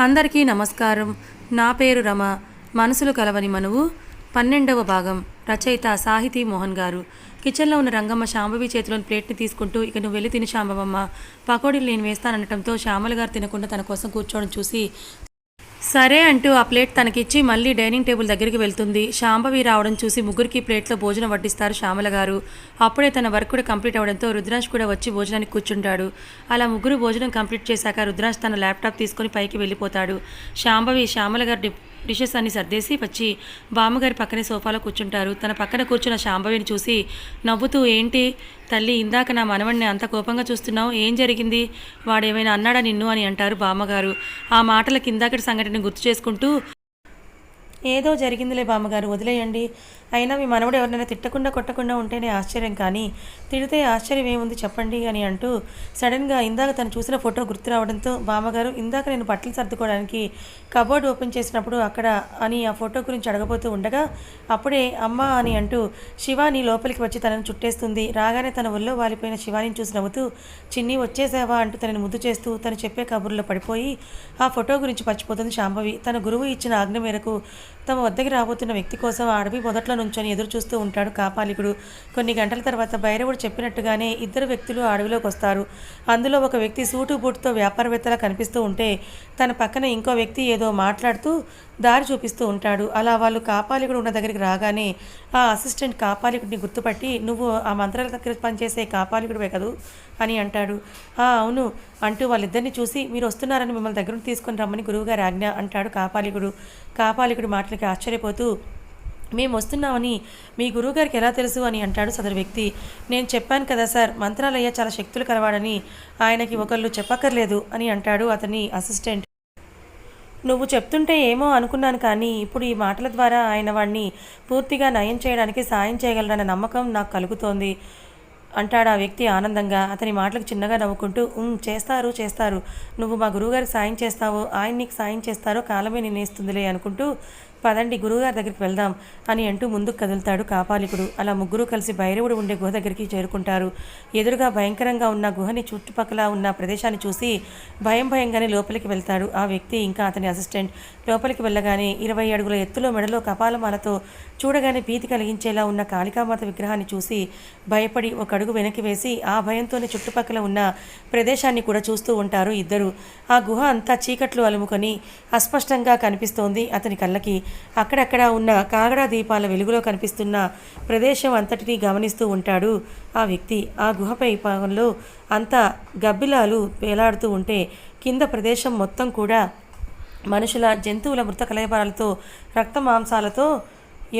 అందరికీ నమస్కారం. నా పేరు రమ. మనసులు కలవని మనువు. పన్నెండవ భాగం. రచయిత సాహితీ మోహన్ గారు. కిచెన్లో ఉన్న రంగమ్మ శాంభవి చేతిలోని ప్లేట్ని తీసుకుంటూ ఇక నువ్వు వెళ్ళి తిని శాంభవమ్మ. పకోడీలు నేను వేస్తాననటంతో శ్యామల గారు తినకుండా తన కోసం కూర్చోవడం చూసి సరే అంటూ ఆ ప్లేట్ తనకిచ్చి మళ్ళీ డైనింగ్ టేబుల్ దగ్గరికి వెళ్తుంది. శాంభవి రావడం చూసి ముగ్గురికి ప్లేట్లో భోజనం వడ్డిస్తారు శ్యామల గారు. అప్పుడే తన వర్క్ కూడా కంప్లీట్ అవడంతో రుద్రాంశ్ కూడా వచ్చి భోజనానికి కూర్చుంటాడు. అలా ముగ్గురు భోజనం కంప్లీట్ చేశాక రుద్రాంశ్ తన ల్యాప్టాప్ తీసుకొని పైకి వెళ్ళిపోతాడు. శాంభవి శ్యామల గారి డిషెస్ అన్ని సర్దేసి వచ్చి బామ్మగారి పక్కనే సోఫాలో కూర్చుంటారు. తన పక్కన కూర్చున్న శాంభవిని చూసి నవ్వుతూ ఏంటి తల్లి ఇందాక నా మనవణ్ణి అంత కోపంగా చూస్తున్నావు? ఏం జరిగింది? వాడేమైనా అన్నాడా నిన్ను? అని అంటారు బామ్మగారు. ఆ మాటల కిందాకటి సంఘటన గుర్తు చేసుకుంటూ ఏదో జరిగిందిలే బామ్మగారు వదిలేయండి. అయినా మీ మనవడు ఎవరినైనా తిట్టకుండా కొట్టకుండా ఉంటేనే ఆశ్చర్యం కానీ తిడితే ఆశ్చర్యం ఏముంది చెప్పండి అని అంటూ సడన్గా ఇందాక తను చూసిన ఫోటో గుర్తు రావడంతో బామ్మగారు ఇందాక నేను బట్టలు సర్దుకోవడానికి కబోర్డ్ ఓపెన్ చేసినప్పుడు అక్కడ అని ఆ ఫోటో గురించి అడగబోతూ ఉండగా అప్పుడే అమ్మ అని అంటూ శివాని లోపలికి వచ్చి తనను చుట్టేస్తుంది. రాగానే తన ఒళ్ళో వాలిపోయిన శివాని చూసి నవ్వుతూ చిన్ని వచ్చేసావా? అంటూ తనని ముద్దు చేస్తూ తను చెప్పే కబుర్లో పడిపోయి ఆ ఫోటో గురించి మర్చిపోతుంది శాంభవి. తన గురువు ఇచ్చిన ఆజ్ఞ మేరకు తమ వద్దకి రాబోతున్న వ్యక్తి కోసం ఆడవి అడవి మొదట్లో నుంచొని ఎదురు చూస్తూ ఉంటాడు కాపాలికుడు. కొన్ని గంటల తర్వాత భైరవుడు చెప్పినట్టుగానే ఇద్దరు వ్యక్తులు అడవిలోకి వస్తారు. అందులో ఒక వ్యక్తి సూటు బూటుతో వ్యాపారవేత్తలా కనిపిస్తూ ఉంటే తన పక్కన ఇంకో వ్యక్తి ఏదో మాట్లాడుతూ దారి చూపిస్తూ ఉంటాడు. అలా వాళ్ళు కాపాలికుడు ఉన్న దగ్గరికి రాగానే ఆ అసిస్టెంట్ కాపాలికుడిని గుర్తుపట్టి నువ్వు ఆ మంత్రాల దగ్గర పనిచేసే కాపాలికుడివే కదూ? అని అంటాడు. "ఆ, అవును అంటూ వాళ్ళిద్దరిని చూసి మీరు వస్తున్నారని మిమ్మల్ని దగ్గర తీసుకొని రమ్మని గురువుగారి ఆజ్ఞ అంటాడు కాపాలికుడు. కాపాలికుడి మాటలకి ఆశ్చర్యపోతూ మేము వస్తున్నామని మీ గురువుగారికి ఎలా తెలుసు అని అంటాడు సదరు వ్యక్తి. నేను చెప్పాను కదా సార్ మంత్రాలయ్య చాలా శక్తులు కలవాడని ఆయనకి ఒకళ్ళు చెప్పక్కర్లేదు అని అంటాడు అతని అసిస్టెంట్. నువ్వు చెప్తుంటే ఏమో అనుకున్నాను కానీ ఇప్పుడు ఈ మాటల ద్వారా ఆయన వాడిని పూర్తిగా నయం చేయడానికి సాయం చేయగలడన్న నమ్మకం నాకు కలుగుతోంది అంటాడు ఆ వ్యక్తి ఆనందంగా. అతని మాటలకు చిన్నగా నవ్వుకుంటూ చేస్తారు చేస్తారు. నువ్వు మా గురువుగారికి సాయం చేస్తావో ఆయన నీకు సాయం చేస్తారో కాలమే నిర్ణయిస్తుందిలే అనుకుంటూ పదండి గురువుగారి దగ్గరికి వెళ్దాం అని అంటూ ముందుకు కదులుతాడు కాపాలికుడు. అలా ముగ్గురు కలిసి భైరవుడు ఉండే గుహ దగ్గరికి చేరుకుంటారు. ఎదురుగా భయంకరంగా ఉన్న గుహని చుట్టుపక్కల ఉన్న ప్రదేశాన్ని చూసి భయం భయంగానే లోపలికి వెళ్తాడు. ఆ వ్యక్తి ఇంకా అతని అసిస్టెంట్. లోపలికి వెళ్ళగానే ఇరవై అడుగుల ఎత్తులో మెడలో కపాలమాలతో చూడగానే భీతి కలిగించేలా ఉన్న కాళికామాత విగ్రహాన్ని చూసి భయపడి ఒక అడుగు వెనక్కి వేసి ఆ భయంతోనే చుట్టుపక్కల ఉన్న ప్రదేశాన్ని కూడా చూస్తూ ఉంటారు ఇద్దరు. ఆ గుహ అంతా చీకట్లు అలుముకొని అస్పష్టంగా కనిపిస్తోంది అతని కళ్ళకి. అక్కడక్కడ ఉన్న కాగడా దీపాల వెలుగులో కనిపిస్తున్న ప్రదేశం అంతటినీ గమనిస్తూ ఉంటాడు. ఆ వ్యక్తి ఆ గుహపై భాగంలో అంతా గబ్బిలాలు వేలాడుతూ ఉంటే కింద ప్రదేశం మొత్తం కూడా మనుషుల జంతువుల మృత కలయపాలతో రక్త మాంసాలతో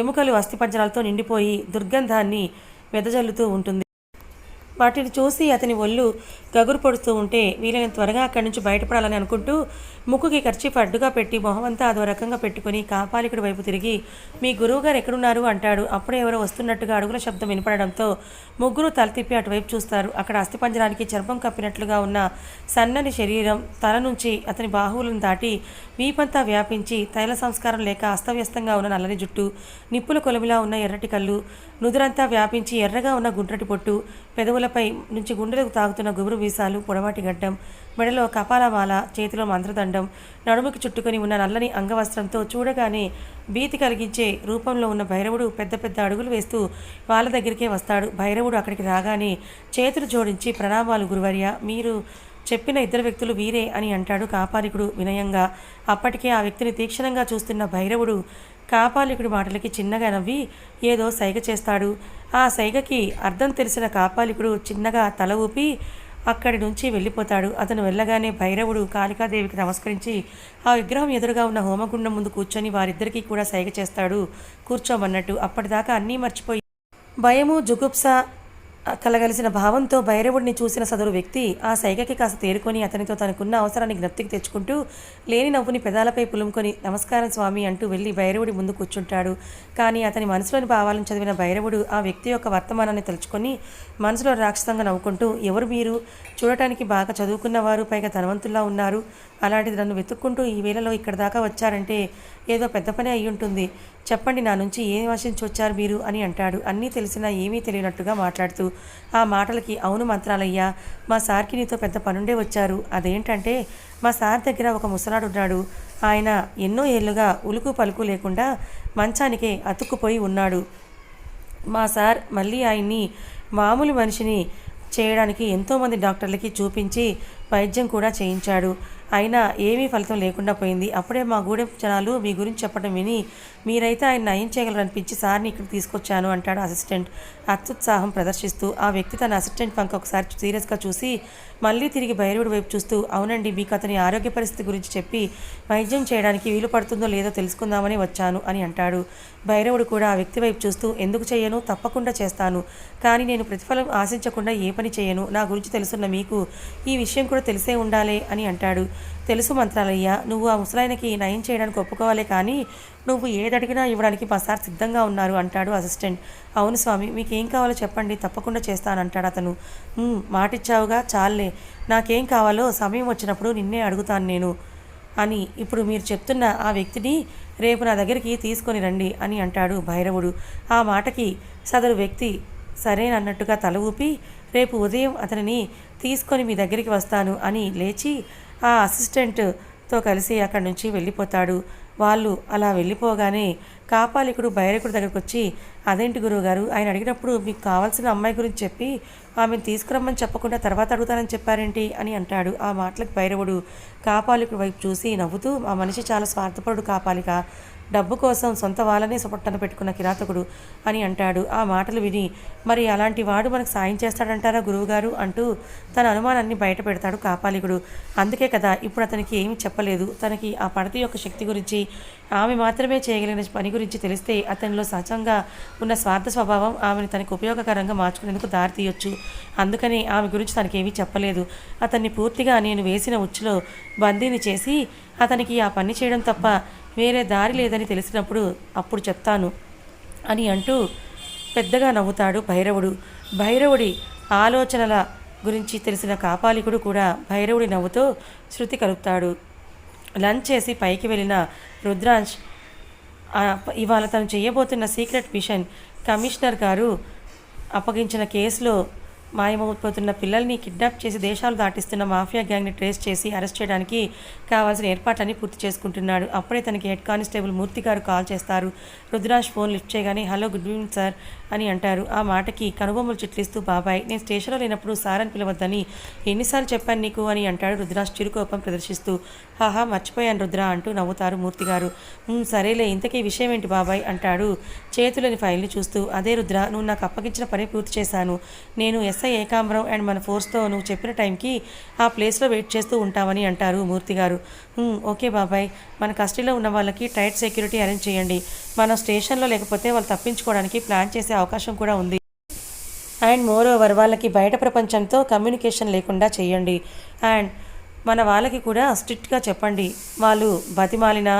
ఎముకలు అస్థిపంజరాలతో నిండిపోయి దుర్గంధాన్ని వెదజల్లుతూ ఉంటుంది. వాటిని చూసి అతని ఒళ్ళు గగురు పొడుస్తూ ఉంటే వీలైన త్వరగా అక్కడి నుంచి బయటపడాలని అనుకుంటూ ముక్కుకి ఖర్చీఫ్ అడ్డుగా పెట్టి మొహమంతా అదో రకంగా పెట్టుకుని కాపాలికుడి వైపు తిరిగి మీ గురువుగారు ఎక్కడున్నారు? అంటాడు. అప్పుడే ఎవరో వస్తున్నట్టుగా అడుగుల శబ్దం వినపడడంతో ముగ్గురు తల తిప్పి అటువైపు చూస్తారు. అక్కడ అస్థిపంజరానికి చర్మం కప్పినట్లుగా ఉన్న సన్నని శరీరం తల నుంచి అతని బాహువులను దాటి వీపంతా వ్యాపించి తైల సంస్కారం లేక అస్తవ్యస్తంగా ఉన్న నల్లని జుట్టు నిప్పుల కొలమిలా ఉన్న ఎర్రటి కళ్ళు నుదురంతా వ్యాపించి ఎర్రగా ఉన్న గుండ్రటి పొట్టు పెదవులపై నుంచి గుండెలకు తాగుతున్న గుబురు వీసాలు పొడవాటి గడ్డం మెడలో కపాలమాల చేతిలో మంత్రదండం నడుముకి చుట్టుకొని ఉన్న నల్లని అంగవస్త్రంతో చూడగానే భీతి కలిగించే రూపంలో ఉన్న భైరవుడు పెద్ద పెద్ద అడుగులు వేస్తూ వాళ్ళ దగ్గరికే వస్తాడు. భైరవుడు అక్కడికి రాగానే చేతులు జోడించి ప్రణామాలు గురువర్య మీరు చెప్పిన ఇద్దరు వ్యక్తులు వీరే అని అంటాడు కాపాలికుడు వినయంగా. అప్పటికే ఆ వ్యక్తిని తీక్షణంగా చూస్తున్న భైరవుడు కాపాలికుడి మాటలకి చిన్నగా నవ్వి ఏదో సైగ చేస్తాడు. ఆ సైగకి అర్థం తెలిసిన కాపాలికుడు చిన్నగా తల ఊపి అక్కడి నుంచి వెళ్ళిపోతాడు. అతను వెళ్ళగానే భైరవుడు కాళికాదేవికి నమస్కరించి ఆ విగ్రహం ఎదురుగా ఉన్న హోమగుండం ముందు కూర్చొని వారిద్దరికీ కూడా సైగ చేస్తాడు కూర్చోమన్నట్టు. అప్పటిదాకా అన్నీ మర్చిపోయి భయము జుగుప్స కలగలిసిన భావంతో భైరవుడిని చూసిన సదరు వ్యక్తి ఆ సైగకి కాస్త తేరుకొని అతనితో తనకున్న అవసరాన్ని జ్ఞప్తికి తెచ్చుకుంటూ లేని నవ్వుని పెదాలపై పులుముకొని నమస్కారం స్వామి అంటూ వెళ్ళి భైరవుడి ముందు కూర్చుంటాడు. కానీ అతని మనసులోని భావాలను చదివిన భైరవుడు ఆ వ్యక్తి యొక్క వర్తమానాన్ని తలుచుకొని మనసులో రాక్షసంగా నవ్వుకుంటూ ఎవరు మీరు? చూడటానికి బాగా చదువుకున్నవారు పైగా ధనవంతుల్లా ఉన్నారు. అలాంటిది నన్ను వెతుక్కుంటూ ఈ వేళలో ఇక్కడ దాకా వచ్చారంటే ఏదో పెద్ద పని అయి ఉంటుంది. చెప్పండి నా నుంచి ఏం ఆశించి వచ్చారు మీరు అని అంటాడు. అన్నీ తెలిసినా ఏమీ తెలియనట్టుగా మాట్లాడుతూ ఆ మాటలకి అవును మంత్రాలయ్యా మా సార్కి నీతో పెద్ద పనుండే వచ్చారు. అదేంటంటే మా సార్ దగ్గర ఒక ముసలాడు ఉన్నాడు ఆయన ఎన్నో ఏళ్ళుగా ఉలుకు పలుకు లేకుండా మంచానికే అతుక్కుపోయి ఉన్నాడు. మా సార్ మళ్ళీ ఆయన్ని మామూలు మనిషిని చేయడానికి ఎంతోమంది డాక్టర్లకి చూపించి వైద్యం కూడా చేయించాడు. అయినా ఏమీ ఫలితం లేకుండా పోయింది. అప్పుడే మా గూడెం జనాలు మీ గురించి చెప్పడం విని మీరైతే ఆయన నయం చేయగలరనిపించి సార్ని ఇక్కడ తీసుకొచ్చాను అంటాడు అసిస్టెంట్. అత్యుత్సాహం ప్రదర్శిస్తూ ఆ వ్యక్తి తన అసిస్టెంట్ వంక ఒకసారి సీరియస్గా చూసి మళ్ళీ తిరిగి భైరవుడి వైపు చూస్తూ అవునండి మీకు అతని ఆరోగ్య పరిస్థితి గురించి చెప్పి వైద్యం చేయడానికి వీలు పడుతుందో లేదో తెలుసుకుందామని వచ్చాను అని అంటాడు. భైరవుడు కూడా ఆ వ్యక్తి వైపు చూస్తూ ఎందుకు చేయను? తప్పకుండా చేస్తాను. కానీ నేను ప్రతిఫలం ఆశించకుండా ఏ పని చేయను. నా గురించి తెలుసున్న మీకు ఈ విషయం కూడా తెలిసే ఉండాలి అని అంటాడు. తెలుసు మంత్రాలయ్య నువ్వు ఆ ముసలాయనకి నయం చేయడానికి ఒప్పుకోవాలే కానీ నువ్వు ఏదడిగినా ఇవ్వడానికి మా సార్ సిద్ధంగా ఉన్నారు అంటాడు అసిస్టెంట్. అవును స్వామి మీకు ఏం కావాలో చెప్పండి తప్పకుండా చేస్తానంటాడు అతను. మాటిచ్చావుగా చాలే నాకేం కావాలో సమయం వచ్చినప్పుడు నిన్నే అడుగుతాను నేను అని. ఇప్పుడు మీరు చెప్తున్న ఆ వ్యక్తిని రేపు నా దగ్గరికి తీసుకొని రండి అని అంటాడు భైరవుడు. ఆ మాటకి సదరు వ్యక్తి సరేనన్నట్టుగా తల ఊపి రేపు ఉదయం అతనిని తీసుకొని మీ దగ్గరికి వస్తాను అని లేచి ఆ అసిస్టెంట్తో కలిసి అక్కడి నుంచి వెళ్ళిపోతాడు. వాళ్ళు అలా వెళ్ళిపోగానే కాపాలికుడు భైరకుడి దగ్గరకు వచ్చి అదేంటి గురువుగారు? ఆయన అడిగినప్పుడు మీకు కావాల్సిన అమ్మాయి గురించి చెప్పి ఆమెను తీసుకురమ్మని చెప్పకుండా తర్వాత అడుగుతానని చెప్పారేంటి అని అంటాడు. ఆ మాటలకు భైరవుడు కాపాలికుడి వైపు చూసి నవ్వుతూ ఆ మనిషి చాలా స్వార్థపరుడు కాపాలిక. డబ్బు కోసం సొంత వాళ్ళనే సొపట్టన పెట్టుకున్న కిరాతకుడు అని అంటాడు. ఆ మాటలు విని మరి అలాంటి వాడు మనకు సాయం చేస్తాడంటారా గురువుగారు? అంటూ తన అనుమానాన్ని బయట పెడతాడు కాపాలికుడు. అందుకే కదా ఇప్పుడు అతనికి ఏమి చెప్పలేదు. తనకి ఆ పడతి యొక్క శక్తి గురించి ఆమె మాత్రమే చేయగలిగిన పని గురించి తెలిస్తే అతనిలో సహజంగా ఉన్న స్వార్థ స్వభావం ఆమెను తనకు ఉపయోగకరంగా మార్చుకునేందుకు దారి తీయొచ్చు. అందుకని ఆమె గురించి తనకేమీ చెప్పలేదు. అతన్ని పూర్తిగా నేను వేసిన ఉచ్చులో బందీని చేసి అతనికి ఆ పని చేయడం తప్ప వేరే దారి లేదని తెలిసినప్పుడు అప్పుడు చెప్తాను అని అంటూ పెద్దగా నవ్వుతాడు భైరవుడు. భైరవుడి ఆలోచనల గురించి తెలిసిన కాపాలికుడు కూడా భైరవుడి నవ్వుతో శృతి కలుపుతాడు. లంచ్ చేసి పైకి వెళ్ళిన రుద్రాంశ్ ఇవాళ తను చేయబోతున్న సీక్రెట్ మిషన్ కమిషనర్ గారు అప్పగించిన కేసులో మాయమవుతున్న పిల్లల్ని కిడ్నాప్ చేసి దేశాలు దాటిస్తున్న మాఫియా గ్యాంగ్ని ట్రేస్ చేసి అరెస్ట్ చేయడానికి కావాల్సిన ఏర్పాట్లన్నీ పూర్తి చేసుకుంటున్నాడు. అప్పుడే తనకి హెడ్ కానిస్టేబుల్ మూర్తి గారు కాల్ చేస్తారు. రుద్రాజ్ ఫోన్ లిఫ్ట్ చేయగానే హలో గుడ్ ఈవినింగ్ సార్. అని అంటారు. ఆ మాటకి కనుబొమ్మలు చిట్లిస్తూ బాబాయ్ నేను స్టేషన్లో లేనప్పుడు సార్ అని పిలవద్దని ఎన్నిసార్లు చెప్పాను నీకు? అని అంటాడు రుద్రాజ్ చిరుకోపం ప్రదర్శిస్తూ. హాహా మర్చిపోయాను రుద్ర అంటూ నవ్వుతారు మూర్తి గారు. సరేలే ఇంతకీ విషయం ఏంటి బాబాయ్? అంటాడు చేతులని ఫైల్ని చూస్తూ. అదే రుద్ర నువ్వు నాకు అప్పగించిన పని పూర్తి చేశాను. నేను ఎస్ఐ ఏకాంబరం అండ్ మన ఫోర్స్తో నువ్వు చెప్పిన టైంకి ఆ ప్లేస్లో వెయిట్ చేస్తూ ఉంటామని అంటారు మూర్తి గారు. ఓకే బాబాయ్. మన కస్టడీలో ఉన్న వాళ్ళకి టైట్ సెక్యూరిటీ అరేంజ్ చేయండి. మనం స్టేషన్లో లేకపోతే వాళ్ళు తప్పించుకోవడానికి ప్లాన్ చేసే అవకాశం కూడా ఉంది. అండ్ మోర్ ఓవర్ వాళ్ళకి బయట ప్రపంచంతో కమ్యూనికేషన్ లేకుండా చేయండి. అండ్ మన వాళ్ళకి కూడా స్ట్రిక్ట్గా చెప్పండి. వాళ్ళు బతిమాలిన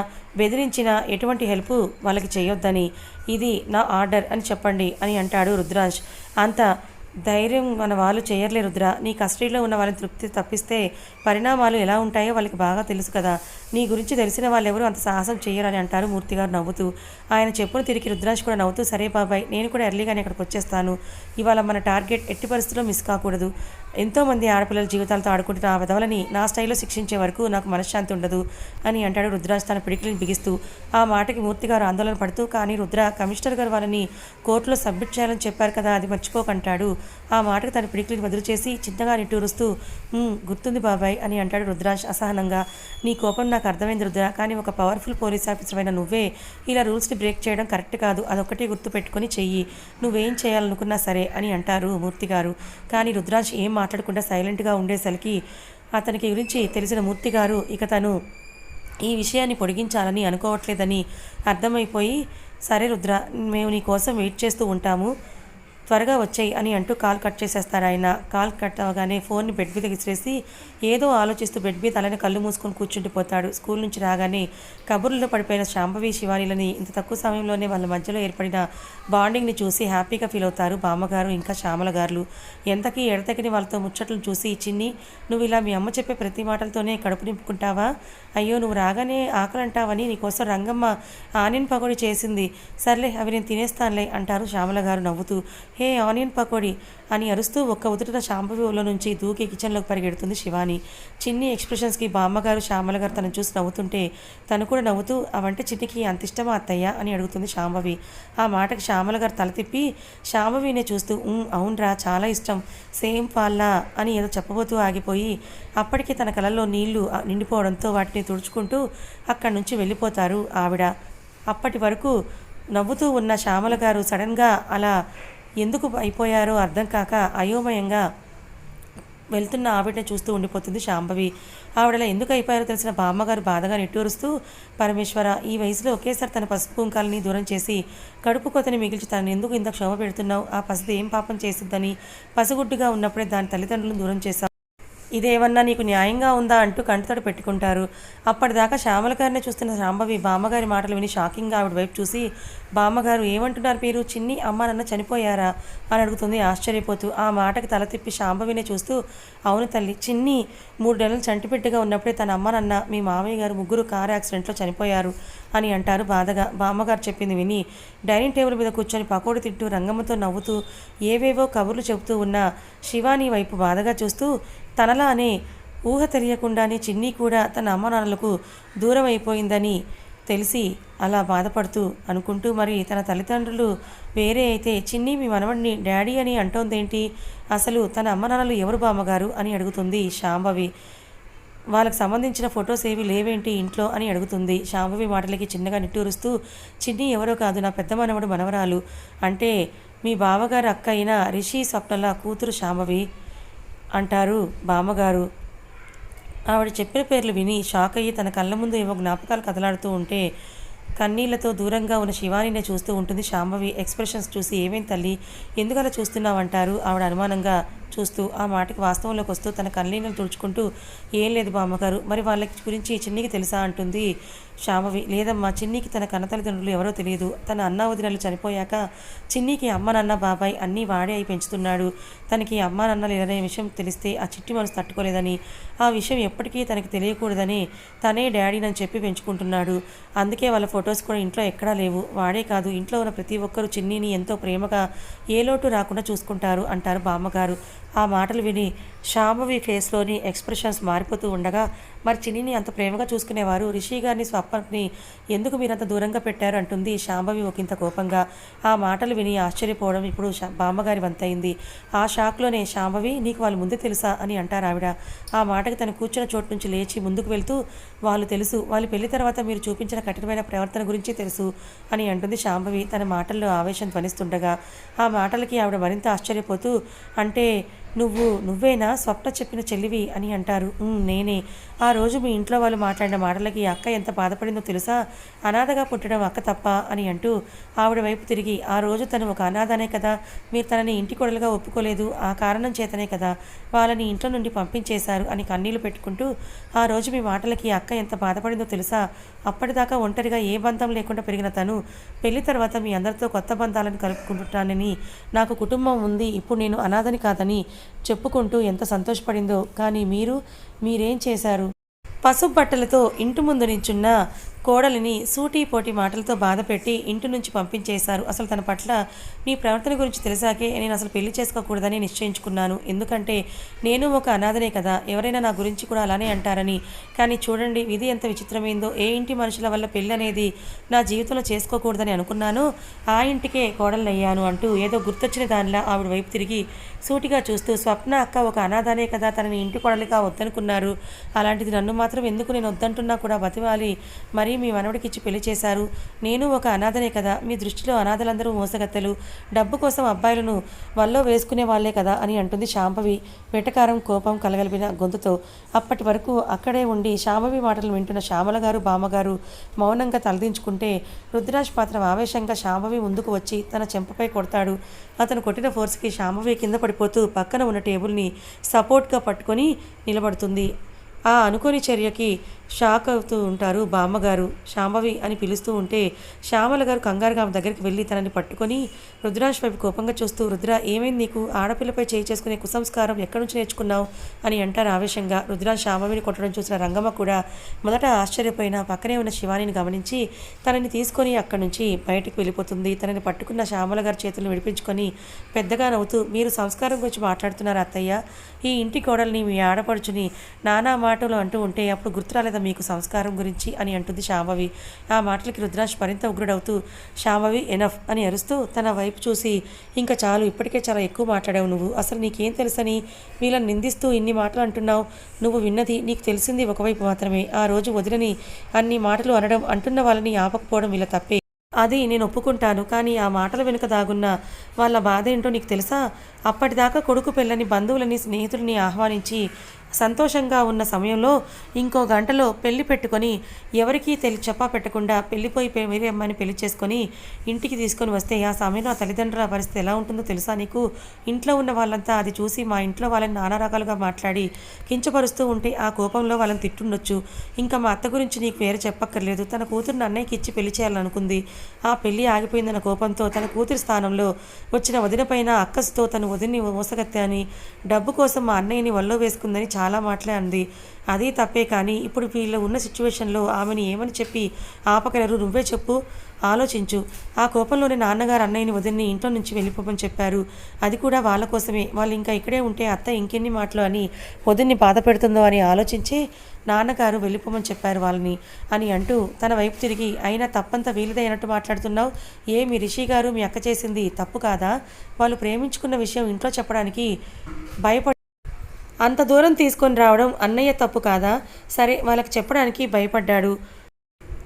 బెదిరించిన ఎటువంటి హెల్ప్ వాళ్ళకి చేయొద్దని. ఇది నా ఆర్డర్ అని చెప్పండి అని అంటాడు రుద్రాంశ్ అంతా ధైర్యం మన వాళ్ళు చేయర్లే రుద్ర. నీ కస్టడీలో ఉన్న వాళ్ళని తృప్తి తప్పిస్తే పరిణామాలు ఎలా ఉంటాయో వాళ్ళకి బాగా తెలుసు కదా. నీ గురించి తెలిసిన వాళ్ళు ఎవరు అంత సాహసం చేయరని అంటారు మూర్తి గారు నవ్వుతూ. ఆయన చెప్పున తిరిగి రుద్రాంశ్ కూడా నవ్వుతూ సరే బాబాయ్ నేను కూడా ఎర్లీగానే ఇక్కడికి వచ్చేస్తాను. ఇవాళ మన టార్గెట్ ఎట్టి పరిస్థితుల్లో మిస్ కాకూడదు. ఎంతోమంది ఆడపిల్లల జీవితాలతో ఆడుకుంటున్న ఆ విధవలని నా స్టైల్లో శిక్షించే వరకు నాకు మనశ్శాంతి ఉండదు అని అంటాడు రుద్రాజ్ తన పిడికిలిని బిగిస్తూ. ఆ మాటకి మూర్తి గారు ఆందోళన పడుతూ కానీ రుద్ర కమిషనర్ గారు వాళ్ళని కోర్టులో సబ్మిట్ చేయాలని చెప్పారు కదా అది మర్చిపోకంటాడు. ఆ మాటకు తన పిడికిలిని వదులు చేసి చిన్నగా నిట్టూరుస్తూ గుర్తుంది బాబాయ్ అని అంటాడు రుద్రాజ్ అసహనంగా. నీ కోపం నాకు అర్థమైంది రుద్ర కానీ ఒక పవర్ఫుల్ పోలీస్ ఆఫీసర్ అయిన నువ్వే ఇలా రూల్స్ని బ్రేక్ చేయడం కరెక్ట్ కాదు అదొకటి గుర్తు పెట్టుకొని చెయ్యి. నువ్వేం చేయాలనుకున్నా సరే అని అంటారు మూర్తి గారు. కానీ రుద్రాజ్ ఏం మాట్లాడకుండా సైలెంట్గా ఉండేసరికి అతనికి గురించి తెలిసిన మూర్తి గారు ఇక తను ఈ విషయాన్ని పొడిగించాలని అనుకోవట్లేదని అర్థమైపోయి సరే రుద్ర మేము నీ కోసం వెయిట్ చేస్తూ ఉంటాము త్వరగా వచ్చాయి అని అంటూ కాల్ కట్ చేసేస్తారు ఆయన. కాల్ కట్ అవగానే ఫోన్ని బెడ్ మీద విసిరేసి ఏదో ఆలోచిస్తూ బెడ్ మీద అలానే కళ్ళు మూసుకొని కూర్చుండిపోతాడు స్కూల్ నుంచి రాగానే కబుర్లలో పడిపోయిన శాంభవి శివానీలని ఇంత తక్కువ సమయంలోనే వాళ్ళ మధ్యలో ఏర్పడిన బాండింగ్ని చూసి హ్యాపీగా ఫీల్ అవుతారు. బామ్మగారు ఇంకా శ్యామల గారులు ఎంతకీ ఎడతెగని వాళ్ళతో ముచ్చట్లు చూసి చిన్ని నువ్వు ఇలా మీ అమ్మ చెప్పే ప్రతి మాటలతోనే కడుపు నింపుకుంటావా? అయ్యో నువ్వు రాగానే ఆకలి అంటావని నీకోసం రంగమ్మ ఆనియన్ పకోడీ చేసింది. సర్లే అవి నేను తినేస్తానులే అంటారు శ్యామల గారు నవ్వుతూ. హే ఆనియన్ పకోడీ అని అరుస్తూ ఒక్క ఉదుటిన శాంభవిలో నుంచి దూకి కిచెన్లోకి పరిగెడుతుంది శివాని. చిన్ని ఎక్స్ప్రెషన్స్కి బామ్మగారు శ్యామల గారు తను చూసి నవ్వుతుంటే తను కూడా నవ్వుతూ అవంటే చిన్నికి అంత ఇష్టమా అత్తయ్య? అని అడుగుతుంది శాంభవి ఆ మాటకి శ్యామల గారు తల తిప్పి శాంభవినే చూస్తూ అవునరా చాలా ఇష్టం సేమ్ పాల్లా అని ఏదో చెప్పబోతూ ఆగిపోయి అప్పటికి తన కలలో నీళ్ళు నిండిపోవడంతో వాటిని తుడుచుకుంటూ అక్కడి నుంచి వెళ్ళిపోతారు ఆవిడ. అప్పటి వరకు నవ్వుతూ ఉన్న శ్యామల గారు సడన్గా అలా ఎందుకు అయిపోయారో అర్థం కాక అయోమయంగా వెళ్తున్న ఆవిడని చూస్తూ ఉండిపోతుంది శాంభవి. ఆవిడలా ఎందుకు అయిపోయారో తెలిసిన బామ్మగారు బాధగా నిట్టూరుస్తూ పరమేశ్వర ఈ వయసులో ఒకేసారి తన పసుపు కుంకాలని దూరం చేసి కడుపు కొతని మిగిల్చి తనని ఎందుకు ఇంత క్షోభ పెడుతున్నావు? ఆ పసిది ఏం పాపం చేసిద్దని పసిగుడ్డుగా ఉన్నప్పుడే దాని తల్లిదండ్రులను దూరం చేశావు. ఇదేమన్నా నీకు న్యాయంగా ఉందా అంటూ కంటితడి పెట్టుకుంటారు. అప్పటిదాకా శ్యామల గారిని చూస్తున్న శాంభవి బామ్మగారి మాటలు విని షాకింగ్గా ఆవిడ వైపు చూసి బామ్మగారు ఏమంటున్నారు మీరు చిన్ని అమ్మ నాన్న చనిపోయారా? అని అడుగుతుంది ఆశ్చర్యపోతూ. ఆ మాటకి తల తిప్పి శాంభవినే చూస్తూ అవును తల్లి చిన్ని మూడు నెలలు చంటిపెట్టుగా ఉన్నప్పుడే తన అమ్మ నాన్న మీ మామయ్య గారు ముగ్గురు కారు యాక్సిడెంట్లో చనిపోయారు అని అంటారు బాధగా. బామ్మగారు చెప్పింది విని డైనింగ్ టేబుల్ మీద కూర్చొని పకోడి తింటూ రంగమ్మతో నవ్వుతూ ఏవేవో కబుర్లు చెబుతూ ఉన్న శివాని వైపు బాధగా చూస్తూ తనలానే ఊహ తెలియకుండానే చిన్ని కూడా తన అమ్మ నాన్నలకు దూరం అయిపోయిందని తెలిసి అలా బాధపడుతూ అనుకుంటూ మరి తన తల్లిదండ్రులు వేరే అయితే చిన్ని మీ మనవడిని డాడీ అని అంటోందేంటి? అసలు తన అమ్మ నాన్నలు ఎవరు బామ్మగారు? అని అడుగుతుంది శాంభవి. వాళ్ళకి సంబంధించిన ఫొటోస్ ఏవి లేవేంటి ఇంట్లో? అని అడుగుతుంది శాంభవి మాటలకి చిన్నగా నిట్టూరుస్తూ చిన్ని ఎవరో కాదు నా పెద్ద మనవడు మనవరాలు. అంటే మీ బావగారు అక్క అయిన రిషి స్వప్నల కూతురు శాంభవి. అంటారు బామ్మగారు. ఆవిడ చెప్పిన పేర్లు విని షాక్ అయ్యి తన కళ్ళ ముందు ఏవో జ్ఞాపకాలు కదలాడుతూ ఉంటే కన్నీళ్ళతో దూరంగా ఉన్న శివానినే చూస్తూ ఉంటుంది శాంభవి. ఎక్స్ప్రెషన్స్ చూసి ఏమేం తల్లి ఎందుకలా చూస్తున్నావంటారు? ఆవిడ అనుమానంగా చూస్తూ ఆ మాటకి వాస్తవంలోకి వస్తూ తన కన్నీళ్ళను తుడుచుకుంటూ ఏం లేదు బామ్మగారు మరి వాళ్ళ గురించి చిన్నికి తెలుసా? అంటుంది. శాంభవి లేదమ్మా చిన్నికి తన కన్న తల్లిదండ్రులు ఎవరో తెలియదు. తన అన్న వదినలు చనిపోయాక చిన్నికి అమ్మ నాన్న బాబాయ్ అన్నీ వాడే అయి పెంచుతున్నాడు. తనకి అమ్మ నాన్న లేదనే విషయం తెలిస్తే ఆ చిట్టి మనసు తట్టుకోలేదని ఆ విషయం ఎప్పటికీ తనకి తెలియకూడదని తనే డాడీనని చెప్పి పెంచుకుంటున్నాడు. అందుకే వాళ్ళ ఫొటోస్ కూడా ఇంట్లో ఎక్కడా లేవు. వాడే కాదు ఇంట్లో ఉన్న ప్రతి ఒక్కరూ చిన్నీని ఎంతో ప్రేమగా ఏ లోటు రాకుండా చూసుకుంటారు అంటారు బామ్మగారు. ఆ మాటలు విని శాంభవి ఫేస్లోని ఎక్స్ప్రెషన్స్ మారిపోతూ ఉండగా మరి చిన్నిని అంత ప్రేమగా చూసుకునేవారు? రిషి గారిని స్వప్నని ఎందుకు మీరంత దూరంగా పెట్టారు? అంటుంది శాంభవి ఒకంత కోపంగా. ఆ మాటలు విని ఆశ్చర్యపోవడం ఇప్పుడు బామ్మగారి వంతయింది ఆ షాక్లోనే శాంభవి నీకు వాళ్ళు ముందే తెలుసా? అని అంటారు ఆవిడ. ఆ మాటకి తను కూర్చున్న చోటు నుంచి లేచి ముందుకు వెళ్తూ వాళ్ళు తెలుసు. వాళ్ళు పెళ్ళి తర్వాత మీరు చూపించిన కఠినమైన ప్రవర్తన గురించి తెలుసు అని అంటుంది శాంభవి తన మాటల్లో ఆవేశం ధ్వనిస్తుండగా. ఆ మాటలకి ఆవిడ మరింత ఆశ్చర్యపోతూ అంటే నువ్వు నువ్వేనా స్వప్న చెప్పిన చెల్లివి అని అంటారు. నేనే. ఆ రోజు మీ ఇంట్లో వాళ్ళు మాట్లాడిన మాటలకి అక్క ఎంత బాధపడిందో తెలుసా? అనాథగా పుట్టడం అక్క తప్ప అని అంటూ ఆవిడ వైపు తిరిగి ఆ రోజు తను ఒక అనాథనే కదా మీరు తనని ఇంటి కొడలుగా ఒప్పుకోలేదు ఆ కారణం చేతనే కదా వాళ్ళని ఇంట్లో నుండి పంపించేశారు అని కన్నీళ్ళు పెట్టుకుంటూ ఆ రోజు మీ మాటలకి అక్క ఎంత బాధపడిందో తెలుసా? అప్పటిదాకా ఒంటరిగా ఏ బంధం లేకుండా పెరిగిన తను పెళ్ళి తర్వాత మీ అందరితో కొత్త బంధాలను కలుపుకుంటున్నానని నాకు కుటుంబం ఉంది ఇప్పుడు నేను అనాథని కాదని చెప్పుకుంటూ ఎంత సంతోషపడిందో. కానీ మీరు మీరేం చేశారు? పసుపు బట్టలతో ఇంటి ముందు నించున్న కోడలిని సూటిపోటి మాటలతో బాధపెట్టి ఇంటి నుంచి పంపించేశారు. అసలు తన పట్ల నీ ప్రవర్తన గురించి తెలిసాకే నేను అసలు పెళ్ళి చేసుకోకూడదని నిశ్చయించుకున్నాను. ఎందుకంటే నేను ఒక అనాథనే కదా ఎవరైనా నా గురించి కూడా అలానే అంటారని. కానీ చూడండి విధి ఎంత విచిత్రమైందో. ఏ ఇంటి మనుషుల వల్ల పెళ్ళి అనేది నా జీవితంలో చేసుకోకూడదని అనుకున్నాను. ఆ ఇంటికే కోడలయ్యాను అంటూ ఏదో గుర్తొచ్చిన దానిలా ఆవిడ వైపు తిరిగి సూటిగా చూస్తూ స్వప్న అక్క ఒక అనాథనే కదా తనని ఇంటి కోడలిగా వద్దనుకున్నారు. అలాంటిది నన్ను మాత్రం ఎందుకు నేను వద్దంటున్నా కూడా బతివాలి మరి మరీ మీ మనవడికి ఇచ్చి పెళ్ళి చేశారు. నేను ఒక అనాథనే కదా. మీ దృష్టిలో అనాథలందరూ మోసగత్తెలు. డబ్బు కోసం అబ్బాయిలను వల్లో వేసుకునే వాళ్ళే కదా అని అంటుంది శాంభవి. వెటకారం కోపం కలగలిపిన గొంతుతో. అప్పటి వరకు అక్కడే ఉండి శాంభవి మాటలు వింటున్న శ్యామల గారు బామ్మగారు మౌనంగా తలదించుకుంటే రుద్రాజ్ పాత్రం ఆవేశంగా శాంభవి ముందుకు వచ్చి తన చెంపపై కొడతాడు. అతను కొట్టిన ఫోర్స్కి శాంభవి కింద పడిపోతూ పక్కన ఉన్న టేబుల్ని సపోర్ట్గా పట్టుకొని నిలబడుతుంది. ఆ అనుకోని చర్యకి షాక్ అవుతూ ఉంటారు బామ్మగారు. శాంభవి అని పిలుస్తూ ఉంటే శ్యామల గారు కంగారుగా ఆమె దగ్గరికి వెళ్ళి తనని పట్టుకొని రుద్రాష్ వైపు కోపంగా చూస్తూ రుద్ర ఏమైంది నీకు? ఆడపిల్లపై చేయి చేసుకునే కుసంస్కారం ఎక్కడి నుంచి నేర్చుకున్నావు? అని అంటారు ఆవేశంగా. రుద్ర శాంభవిని కొట్టడం చూసిన రంగమ్మ కూడా మొదట ఆశ్చర్యపోయిన పక్కనే ఉన్న శివానిని గమనించి తనని తీసుకొని అక్కడి నుంచి బయటికి వెళ్ళిపోతుంది. తనని పట్టుకున్న శ్యామల గారి చేతులను విడిపించుకొని పెద్దగా నవ్వుతూ మీరు సంస్కారం గురించి మాట్లాడుతున్నారు అత్తయ్య. ఈ ఇంటి కోడల్ని మీ ఆడపడుచుని నానా మాటలు అంటూ ఉంటే అప్పుడు గుర్తు రాలేదా మీకు సంస్కారం గురించి అని అంటుంది శాంభవి. ఆ మాటలకి రుద్రాష్ మరింత ఉగ్రుడవుతూ శాంభవి ఎనఫ్ అని అరుస్తూ తన వైపు చూసి ఇంకా చాలు ఇప్పటికే చాలా ఎక్కువ మాట్లాడావు నువ్వు. అసలు నీకేం తెలుసని వీళ్ళని నిందిస్తూ ఇన్ని మాటలు అంటున్నావు? నువ్వు విన్నది నీకు తెలిసింది ఒకవైపు మాత్రమే. ఆ రోజు వదిలని అన్ని మాటలు అనడం అంటున్న వాళ్ళని ఆపకపోవడం వీళ్ళ తప్పే. అది నేను ఒప్పుకుంటాను కానీ ఆ మాటల వెనుక దాగున్న వాళ్ళ బాధ ఏంటో నీకు తెలుసా? అప్పటిదాకా కొడుకు పిల్లని బంధువులని స్నేహితుడిని ఆహ్వానించి సంతోషంగా ఉన్న సమయంలో ఇంకో గంటలో పెళ్ళి పెట్టుకొని ఎవరికీ తెలి చెప్పా పెట్టకుండా పెళ్ళిపోయి పె- వేరే అమ్మాయిని పెళ్ళి చేసుకొని ఇంటికి తీసుకొని వస్తే ఆ సమయంలో ఆ తల్లిదండ్రుల పరిస్థితి ఎలా ఉంటుందో తెలుసా నీకు? ఇంట్లో ఉన్న వాళ్ళంతా అది చూసి మా ఇంట్లో వాళ్ళని నానా రకాలుగా మాట్లాడి కించపరుస్తూ ఉంటే ఆ కోపంలో వాళ్ళని తిట్టుండొచ్చు. ఇంకా మా అత్త గురించి నీకు వేరే చెప్పక్కర్లేదు. తన కూతురుని అన్నయ్యకి ఇచ్చి పెళ్ళి చేయాలనుకుంది. ఆ పెళ్ళి ఆగిపోయిందన్న కోపంతో తన కూతురి స్థానంలో వచ్చిన వదిన పైన అక్కసుతో తను వదిన్ని మోసగత్తే అని డబ్బు కోసం మా అన్నయ్యని వల్లో వేసుకుందని చాలా మాటలే అంది. అది తప్పే కానీ ఇప్పుడు వీళ్ళు ఉన్న సిచ్యువేషన్లో ఆమెని ఏమని చెప్పి ఆపగలరు నువ్వే చెప్పు. ఆలోచించు. ఆ కోపంలోనే నాన్నగారు అన్నయ్యని వదిలిని ఇంట్లో నుంచి వెళ్ళిపోమని చెప్పారు. అది కూడా వాళ్ళ కోసమే. వాళ్ళు ఇంకా ఇక్కడే ఉంటే అత్త ఇంకెన్ని మాటలు అని వదిన్ని బాధ పెడుతుందో అని ఆలోచించి నాన్నగారు వెళ్ళిపోమని చెప్పారు వాళ్ళని. అని అంటూ తన వైపు తిరిగి అయినా తప్పంతా వీలుదైనట్టు మాట్లాడుతున్నావు? ఏ మీ రిషి గారు మీ అక్క చేసింది తప్పు కాదా? వాళ్ళు ప్రేమించుకున్న విషయం ఇంట్లో చెప్పడానికి భయపడి అంత దూరం తీసుకొని రావడం అన్నయ్య తప్పు కాదా? సరే వాళ్ళకి చెప్పడానికి భయపడ్డాడు.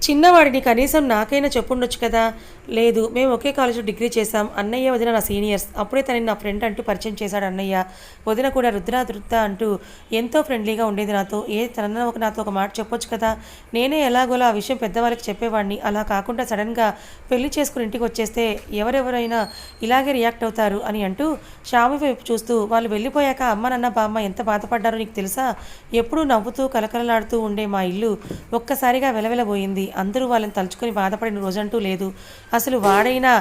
చిన్నవాడిని కనీసం నాకైనా చెప్పుండొచ్చు కదా? లేదు మేము ఒకే కాలేజీలో డిగ్రీ చేశాం. అన్నయ్య వదిన నా సీనియర్స్. అప్పుడే తనని నా ఫ్రెండ్ అంటూ పరిచయం చేశాడు అన్నయ్య. వదిన కూడా రుద్ర రుద్ర అంటూ ఎంతో ఫ్రెండ్లీగా ఉండేది నాతో. ఏ తన ఒక నాతో ఒక మాట చెప్పొచ్చు కదా? నేనే ఎలాగోలా ఆ విషయం పెద్దవాళ్ళకి చెప్పేవాడిని. అలా కాకుండా సడన్గా పెళ్ళి చేసుకుని ఇంటికి వచ్చేస్తే ఎవరెవరైనా ఇలాగే రియాక్ట్ అవుతారు అని అంటూ షామి వైపు చూస్తూ వాళ్ళు వెళ్ళిపోయాక అమ్మ నాన్న బామ్మ ఎంత బాధపడ్డారో నీకు తెలుసా? ఎప్పుడూ నవ్వుతూ కలకలలాడుతూ ఉండే మా ఇల్లు ఒక్కసారిగా వెలవెలబోయింది. అందరూ వాళ్ళని తలుచుకొని బాధపడిన రోజంటూ లేదు. అసలు వాడైనా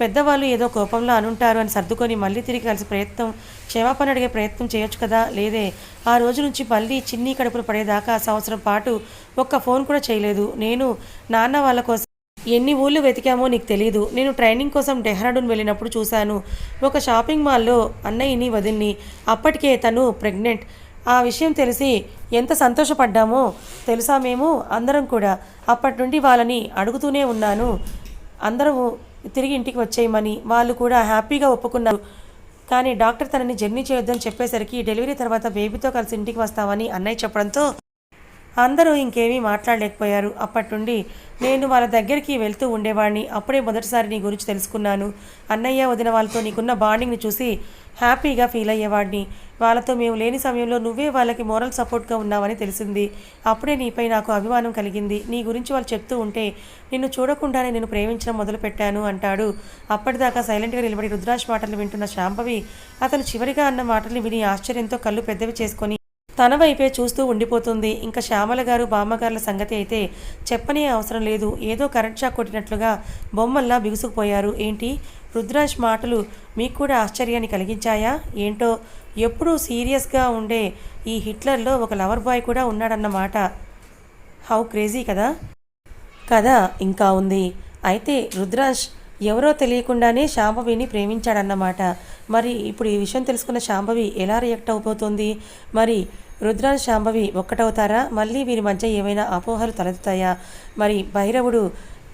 పెద్దవాళ్ళు ఏదో కోపంలో అనుంటారు అని సర్దుకొని మళ్ళీ తిరిగి కలిసి ప్రయత్నం క్షమాపణ అడిగే ప్రయత్నం చేయొచ్చు కదా? లేదే. ఆ రోజు నుంచి మళ్ళీ చిన్ని కడుపులు పడేదాకా సంవత్సరం పాటు ఒక్క ఫోన్ కూడా చేయలేదు. నేను నాన్న వాళ్ళ కోసం ఎన్ని ఊళ్ళు వెతికామో నీకు తెలియదు నేను ట్రైనింగ్ కోసం డెహ్రాడూన్ వెళ్ళినప్పుడు చూశాను. ఒక షాపింగ్ మాల్లో అన్నయ్యని వదిన్ని అప్పటికే తను ప్రెగ్నెంట్. ఆ విషయం తెలిసి ఎంత సంతోషపడ్డామో తెలుసా మేము? అందరం కూడా. అప్పటి నుండి వాళ్ళని అడుగుతూనే ఉన్నాను. అందరము తిరిగి ఇంటికి వచ్చేయమని వాళ్ళు కూడా హ్యాపీగా ఒప్పుకున్నారు. కానీ డాక్టర్ తనని జర్నీ చేయొద్దని చెప్పేసరికి డెలివరీ తర్వాత బేబీతో కలిసి ఇంటికి వస్తామని అన్నయ్య చెప్పడంతో అందరూ ఇంకేమీ మాట్లాడలేకపోయారు. అప్పటి నుండి నేను వాళ్ళ దగ్గరికి వెళ్తూ ఉండేవాడిని అప్పుడే మొదటిసారి నీ గురించి తెలుసుకున్నాను. అన్నయ్య వదిన వాళ్ళతో నీకున్న బాండింగ్ని చూసి హ్యాపీగా ఫీల్ అయ్యేవాడిని వాళ్ళతో మేము లేని సమయంలో నువ్వే వాళ్ళకి మోరల్ సపోర్ట్గా ఉన్నావని తెలిసింది. అప్పుడే నీపై నాకు అభిమానం కలిగింది. నీ గురించి వాళ్ళు చెప్తూ ఉంటే నిన్ను చూడకుండానే నేను ప్రేమించడం మొదలుపెట్టాను అంటాడు. అప్పటిదాకా సైలెంట్గా నిలబడి రుద్రాజ్ మాటలు వింటున్న శాంభవి అతను చివరిగా అన్న మాటల్ని విని ఆశ్చర్యంతో కళ్ళు పెద్దవి చేసుకొని తన వైపే చూస్తూ ఉండిపోతుంది. ఇంకా శ్యామల గారు బామ్మగారుల సంగతి అయితే చెప్పనే అవసరం లేదు. ఏదో కరెంట్ షాక్ కొట్టినట్లుగా బొమ్మల్లా బిగుసుకుపోయారు. ఏంటి? రుద్రాజ్ మాటలు మీకు కూడా ఆశ్చర్యాన్ని కలిగించాయా? ఏంటో? ఎప్పుడూ సీరియస్గా ఉండే ఈ హిట్లర్లో ఒక లవర్ బాయ్ కూడా ఉన్నాడన్నమాట హౌ క్రేజీ కదా? కదా ఇంకా ఉంది. అయితే రుద్రాజ్ ఎవరో తెలియకుండానే శాంభవిని ప్రేమించాడన్నమాట మరి ఇప్పుడు ఈ విషయం తెలుసుకున్న శాంభవి ఎలా రియాక్ట్ అవబోతోంది? మరి రుద్రాన్ శాంభవి ఒక్కటవుతారా? మళ్ళీ వీరి మధ్య ఏమైనా అపోహలు తలెత్తుతాయా? మరి భైరవుడు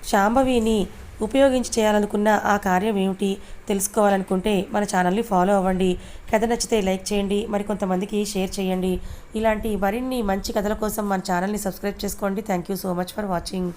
శాంభవిని ఉపయోగించి చేయాలనుకున్న ఆ కార్యం ఏమిటి? తెలుసుకోవాలనుకుంటే మన ఛానల్ని ఫాలో అవ్వండి. కథ నచ్చితే లైక్ చేయండి. మరి కొంతమందికి షేర్ చేయండి. ఇలాంటి మరిన్ని మంచి కథల కోసం మన ఛానల్ని సబ్స్క్రైబ్ చేసుకోండి. Thank you so much for watching.